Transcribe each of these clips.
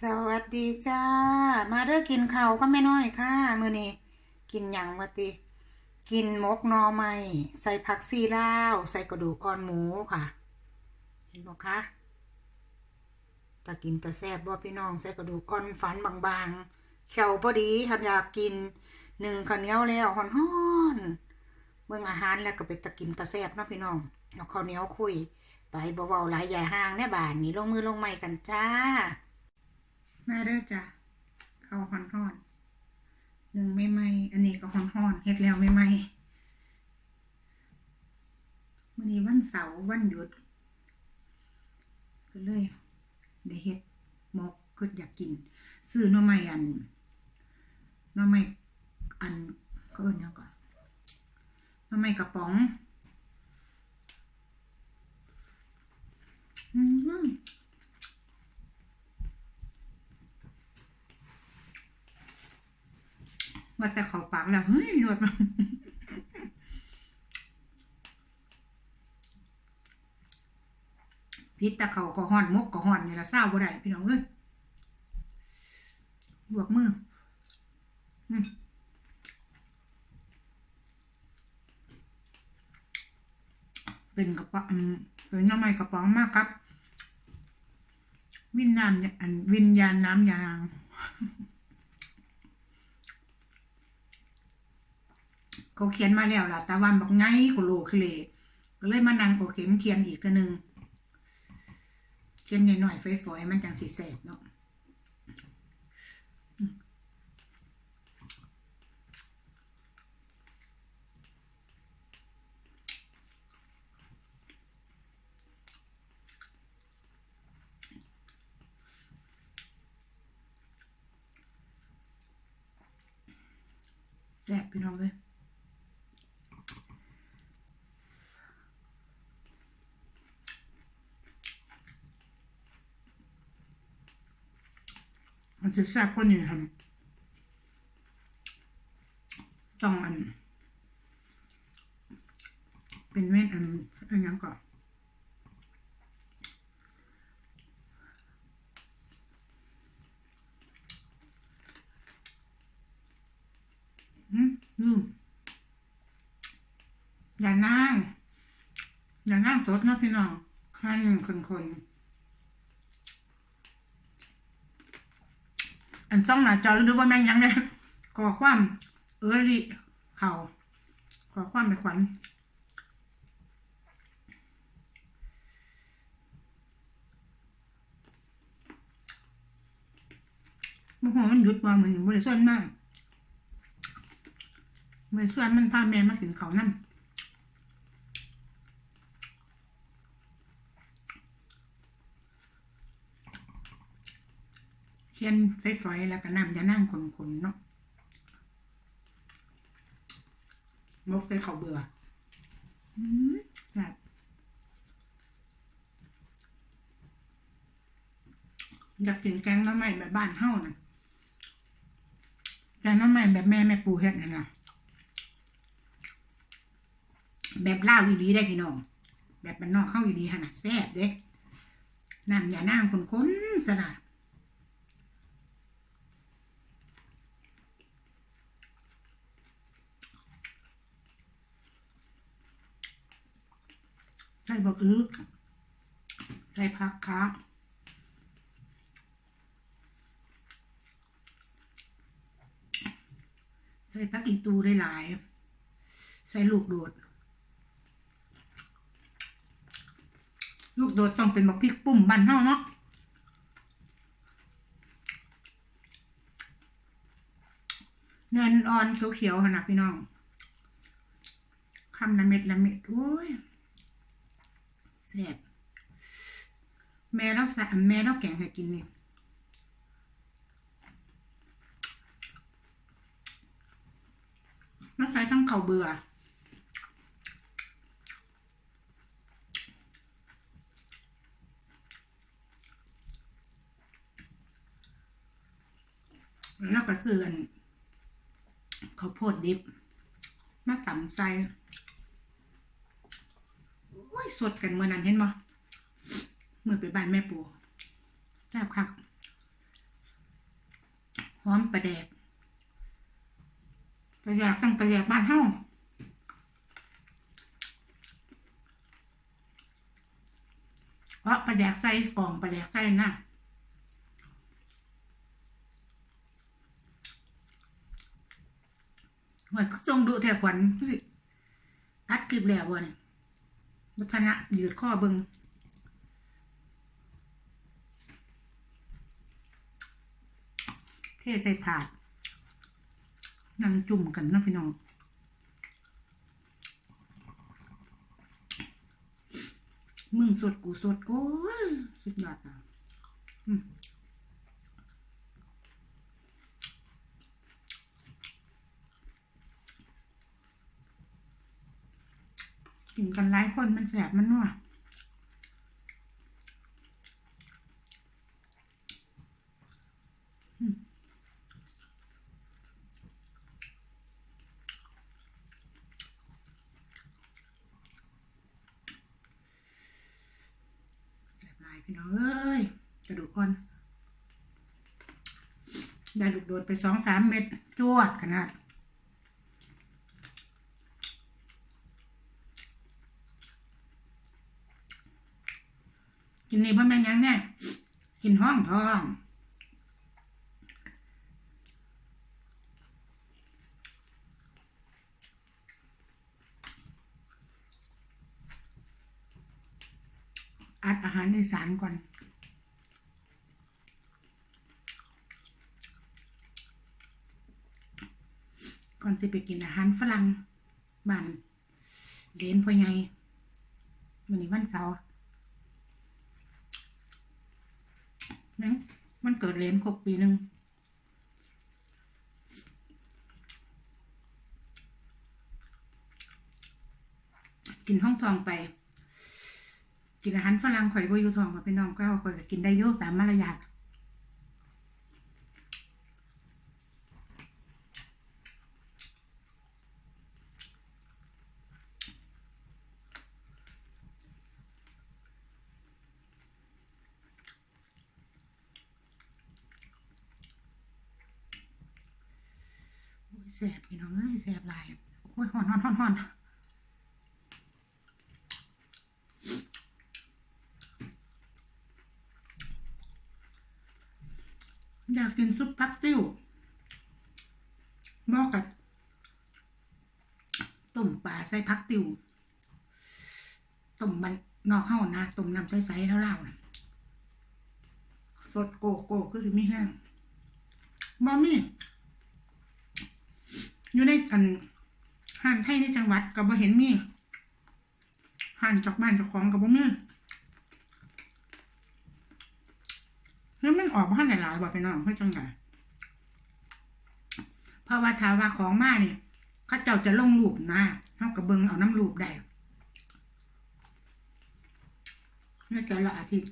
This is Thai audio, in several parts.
สวัสดีจ้า มาเด้อกินข้าวก็ไม่น้อยค่ะ มือนี้กินหยังวะติกินหมกนอไม้ใส่ผักซีลาว ใส่กระดูกอ่อนหมูค่ะ เห็นบ่คะตากินตาแซ่บบ่พี่น้องใส่กระดูกอ่อนฝานบางๆเขียวพอดีคันอยากกินหนึ่งข้าวเหนียวแล้วฮ้อนๆเบิ่งอาหารแล้วก็เป็นตากินตาแซบเนาะพี่น้องเอาข้าวเหนียวคุย ไปบ่เว้าหลายใหญ่ห่างแน่บานนี้ลงมือลงไม้กันจ้า มาเด้อจ้ะข้าฮอนฮอนหนึ่งไม่ไหมอันนี้ก็ฮอนฮอนเฮ็ดแล้วไม่ไหมมื้อนี้วันเสาร์วันหยุดก็เลยได้เฮ็ดหมกคืออยากกินซื้อหน่อไม้อันหน่อไม้อันก็เอิ้นยังก่อนหน่อไม้กระป๋องอืม ว่าแต่เขาปากแล้วเฮ้ยรวดมาพิษต่เขาก็ห่อนมกก็ห่อนนี่ละเศร้าบ่ได้พี่น้องเอ้ยบวกมืออืมเป็นกระป๋องเป็นน้ำไม้กระป๋องมากครับ วิญญาณอันวิญญาณน้ำยาง เขาเขียนมาแล้วล่ะ แต่วันบอกไงก็โลคือเลยก็เลยมานั่งโอเข็มเขียนอีกตัวหนึ่งเขียนหน่อยๆฝอยๆมันจังสีแสบเนาะแสบพี่น้องเลย จะแซ่บกว่านี้ครับต้องอัน เป็นเม็ดอันอันยังก่อนอืมอย่านั่งอย่านั่งสดนะพี่น้องขันคนๆ อัน ซ่องหน้าจอหรือว่าแม่งยังเนี่ยขอความเออลิเข่าขอความไปขวัญมันหัวมันหยุดมาเหมือนบริส่วนมากบริส่วนมันพาแม่มาถึงเขานั่น เขียนไฟๆแล้วก็น้ำจะนั่งขนๆเนาะมกใส่ข้าวเบื่ออืมแบบอยากกินแกงน้ำใหม่แบบบ้านเฮ้านะแกงน้ำใหม่แบบแม่แม่ปูเฮ็ดนั่นนะแบบล่าวอีหลีได้พี่น้อง แบบบ้านนอกเข้าอีหลีขนาดแซ่บเด้น้ำอย่านั่งคนๆสลัด ใส่บะอึกใส่ผักคะใส่ผักอีตูหลายๆใส่ลูกโดด ลูกโดดต้องเป็นบักพริกปุ่มบ้านเฮาเนาะเนินอ่อนเขียวๆขนาดพี่น้องคำละเม็ดละเม็ดโอ้ย แซ่บแม่เราใส่แม่เราแกงให้กินนี่เราใส่ทั้งเข้าเบื่อแล้วก็ซื้อนข้าวโพดดิบมาตำใส่ โอ้ยสดกันเมื่อนั้นเห็นบ่เมื่อไปบ้านแม่ปู่แซ่บคักปลาแดกปลาแดกต้งปลาแดกบ้านเฮาเพราะปลาแดกใส่กล่องปลาแดกใส่น่ะหวยก็ทรงดูแถวขวัญอัดคลิปแล้ววะเนี่ย วัฒนะยืดข้อเบิงเทใส่ถาดนั่งจุ่มกันนะพี่น้องมึงสดกูสดกูสุดยอดอะอืมกิ นกันหลายคนมันแสบมันนัวแสบลายพี่น้องเอ้ยกระดูกคนได้ลูกโดดไปสองสามเม็ดจวดขนาด กินนี่เพ่อแม่ยังเนี่ยกินห้องท้องอัดอาหารอีสานก่อนก่อนสิไปกินอาหารฝรั่งบ้านเรียนพ่อใหญ่วันนี้วันเสาร์ นะ มันเกิดเหรียญครบปีหนึ่งกินห้องทองไป กินอาหารฝรั่งข่อยบ่อยู่ทองกับพี่น้องก็ข่อยก็กินได้เยอะตามมารยาท แสบพี่น้องเอ้ยแสบลายโอ้ยหอนหอนหอนหอนอยากกินซุปพักติ้วเหมอกกับต้มปลาใส่พักติวต้มมันนอกเข้านะต้มน้ำใสๆเท่าเล่านะสดโกโก้ก็คือมีแห้งบะมี่ อยู่ในอันห้านไทยในจังหวัดก็บ่เห็นมีห้านจากบ้านจากของก็บ่มีแล้วมันออกบ้านหลายๆบ่ไปน้องเพื่อจังไงเพราะว่าถ้าว่าของมาเนี่ยเขาเจ้าจะลงรูปนะเฮากับเบิงเอาน้ำรูปได้น่าจะละอาทิตย์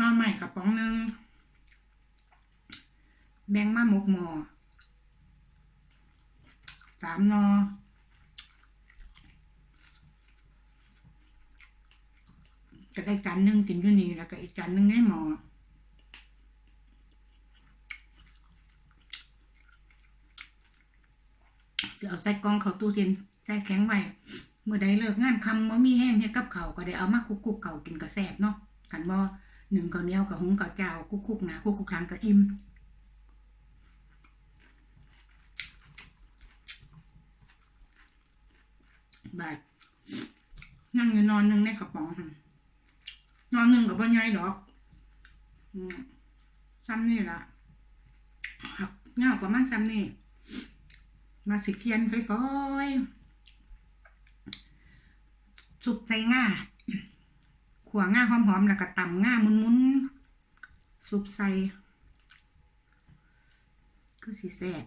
นอใหม่กระป๋องหนึงแบ่งมาหมกหมอสามนอก็ได้จานหนึงกินอยู่นี่แล้วก็อีกจานหนึงในหมอจะเอาใส่กองเขาตู้เย็นใส่แข็งไว้เมื่อใดเลิกงานคำบ่มีแห้งเฮ็ดกับเขาก็ได้เอามาคุกคุกๆเก่ากินกระแสบเนาะกันบ่ หนึ่งข้าวเหนียวกับหงกับเจ้าคุกคุกนาคุกคุกครั้งก็อิ่มบาดนั่งอยู่นอนหนึงในกระป๋องนอนหนึ่งกับบ่ใหญ่ดอกซ้ำนี่ละหักเงาประมาณซ้ำนี่มาสิเคียนฝอยๆสุกใจง่า ขัวง่าหอมๆแล้วก็ต่ำง่ามุนๆสุบใส่คือสีแซ่บ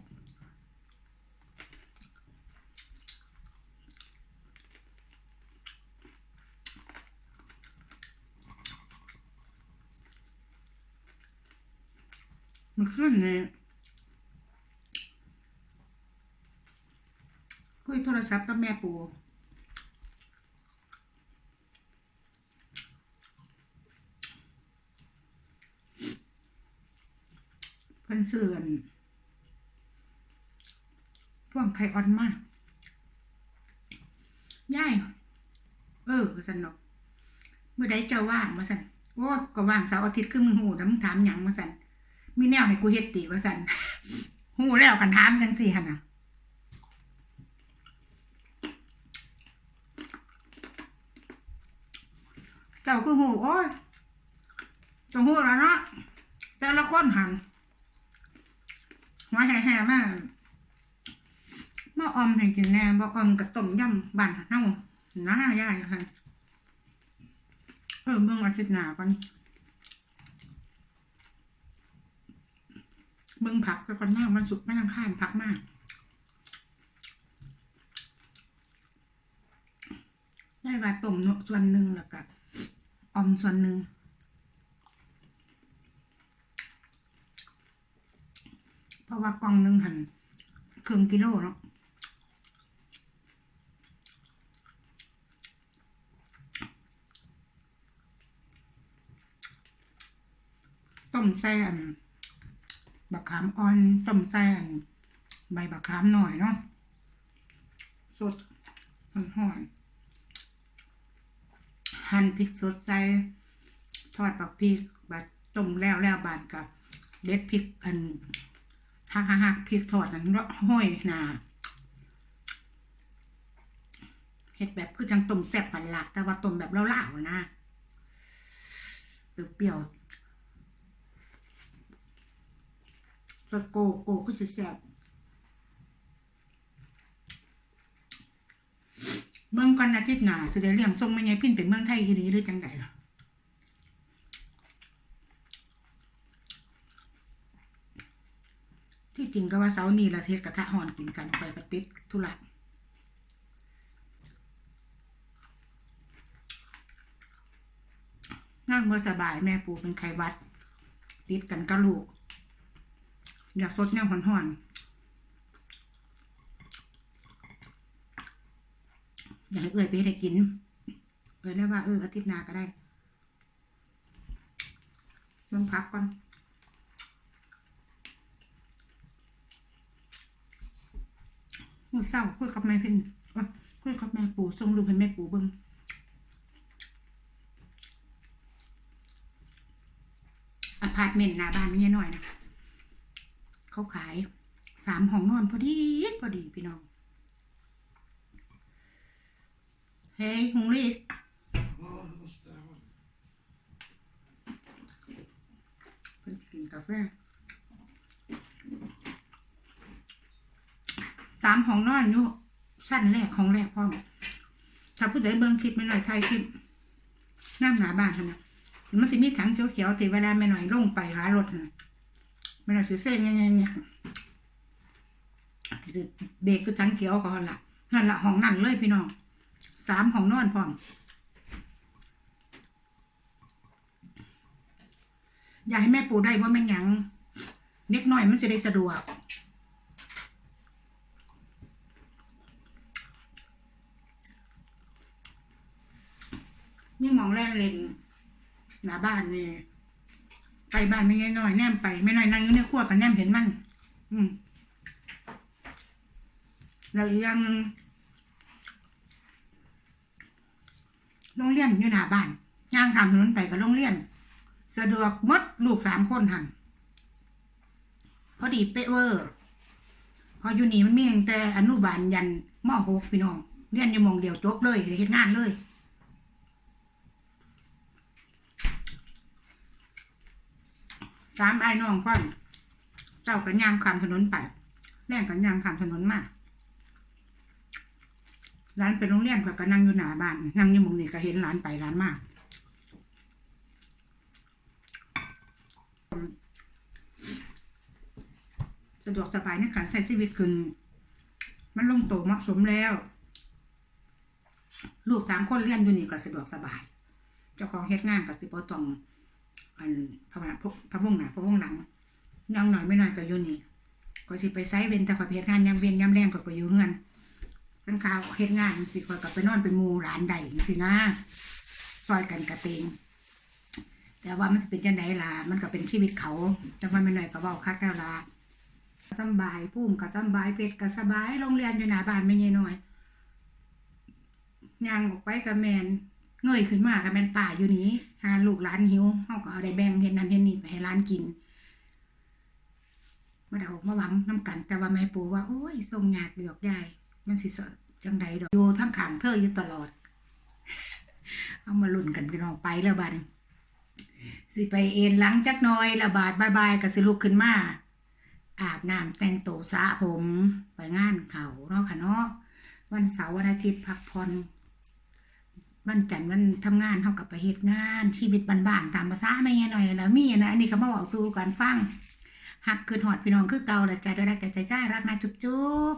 มันขึ้นเลยคุยโทรศัพท์กับแม่ปู เสื่อนพ่วงไข่อ่อนมากย่ายเออว่าสันนาะเมื่อใดเจ้าว่างมาสันโอ้ก็ว่างเสาร์อาทิตย์คือมึงหูนะมึงถามหยังมาสันมีแนวให้กูเฮ็ดติว่าสันหูแล้วกันถามจังสี่หันน่ะเจ้าคือหูโอ้ยเจ้าหูแล้วเนาะแต่ละคนหัน หัวแห่ๆมากมาออมให้กินแน่บ่ออมกับต้มยำบ้านเฮาน้ายายค่ะเออเบิ่งอาทิตย์หน้าก่อนเบิ่งผักก็ก่อนหน้ามันสุกไม่นำข้านผักมากได้ว่าต้มเนาะส่วนหนึ่งแล้วก็ออมส่วนหนึ่งเพ ราะว่ากล่องหนึ่งหันครึ่งกิโลเนาะต้มแซนบักขามอ่อนต้มแซนใบบักขามหน่อยเนาะสดห่อนหั่นพริกสดใส่ทอดปักพริกบัดต้มแล้วแล้วบานกับเด็ดพริกอัน หักหักๆพริกทอดนั้นห้อยนาเห็ดแบบคือจังต้มแซ่บปันละแต่ว่าต้มแบบเล่าๆนะเปรี้ยวๆสโกโกก็จะแซ่บเมืองก่อนอาทิตย์หนาสิได้เลี้ยงส่งแม่ยายพินเป็นเมืองไทยอีหลีหรือจังไดล่ะที่ จริงก็ว่าเสาร์นี้ละเทศกระทะหอนกินกันไปปฏิดธุระนั่งบ่สบายแม่ปูเป็นไข้วัด ติดกันกับลูก อยากสดแนวหอนๆอยากให้เอ่ยไปให้กิน เอ่ยได้ว่าเอออาทิตย์หน้าก็ได้เบิ่งพักก่อน มือเศร้าคุยกับแม่เพิ่นคุยกับแม่ปู่ส่งรูปให้แม่ปู่เบิ่งอพาร์ตเมนต์หน้าบ้านมีหน่อยนะเขาขายสามห้องนอนพอดีพอดีพี่น้อง เฮ้ยหงลีเพิ่นสิกินกาแฟ สามห้องนอนอยู่สั้นแรกของแรกพ่อมถ้าผู้ใดเบิ่งคลิปไม่หน่อยไทยคลิปนั่งหนาบ้านนะมันจะมีถังเขียวๆที่เวลาไม่หน่อยลงไปหารถนะไม่หน่อยสิเส้นเนี่ยเนี่ยสิไปเบรกคือถังเขียวก่อนละนั่นละห้องนั่นเลยพี่น้องสามห้องนอนพร้อมอยากให้แม่ปูได้ว่าแม่งหยังเล็กน้อยมันจะได้สะดวก นี่มองแรกเลนหน้าบ้านนี่ไปบ้านไม่ง่ายน้อยแนมไปไม่น้อยนั่งอยู่ในครัวกันแนมเห็นมัน อืมเรายังโรงเรียนอยู่หน้าบ้านย่างทำถนนไปกับโรงเรียน สะดวกมดลูกสามคนหันพอดีเป๊ะเวอร์พออยู่นี่มันมีตั้งแต่อนุบาลยันมหกพี่น้องเรียนอยู่มองเดียวจบเลยเลยเฮ็ดงานเลย สามไอ้น้องพ่อนเจ้ากันยางขามถนนไปแรงกันยางขามถนนมากร้านเป็นโรงเรียนก็ก็นั่งอยู่หน้าบ้านนั่งอยู่มองนี่ก็เห็นร้านไปร้านมากสะดวกสบายในการใช้ชีวิตขึ้น มันลงโตเหมาะสมแล้ว ลูกสามคนเรียนอยู่นี่ก็สะดวกสบาย เจ้าของเฮ็ดงานก็สิบ่ต้อง อันพระวพพระวงหน้าพระวงหลังยังหน่อยไม่น้อยก็อยู่นี่ก็สิไปไซเวนแต่ขอยไปเฮ็ดงานยามเวียนยามแรงก็ก็อยู่เฮือนเป็นข่าวเฮ็ดงานจังสิคอยก็ไปนอนเป็นมู่หลานใดจังซี่นะซอยกันกระเตงแต่ว่ามันสิเป็นจังไดล่ะมันก็เป็นชีวิตเขาจังว่าแม่น้อยก็เว้าคักแล้วล่ะสบายปุ้มก็สบายเป็ดก็สบายโรงเรียนอยู่หน้าบ้านแม่ยายน้อยย่างออกไปก็แมน เงยขึ้นมาก็แม่นป่าอยู่นี้หาลูกหลานหิวเฮาก็เอาได้แบ่งเฮ็ดนั่นเฮ็ดนี่ไปให้หลานกินมาเดามาหวังน้ำกัน แต่ว่าแม่ปู่ว่า โอ้ยทรงยากดอกได้มันสิสจังใดดอกอยู่ทั้งข้างเธออยู่ตลอด เอามาลุ้นกันพี่น้องไปแล้วบัดนี้สิไปเอ็นหลังจักน้อยระบาดบายบายก็สิลุกขึ้นมาอาบน้ำแต่งตัวสระผม ไปงานเขาเนาะค่ะเนาะวันเสาร์วันอาทิตย์พักผ่อน วันจันทร์วันทำงานเท่ากับไปเฮตงานชีวิตบ้านๆตามภาษาไม่เงี้ยหน่อยแล้วมีนะอันนี้เขามาบอกสู่กันฟังหักคืนหอดพี่น้องคือเก่าและใจด้วยรักใจใจใจรักนะจุ๊บจุ๊บ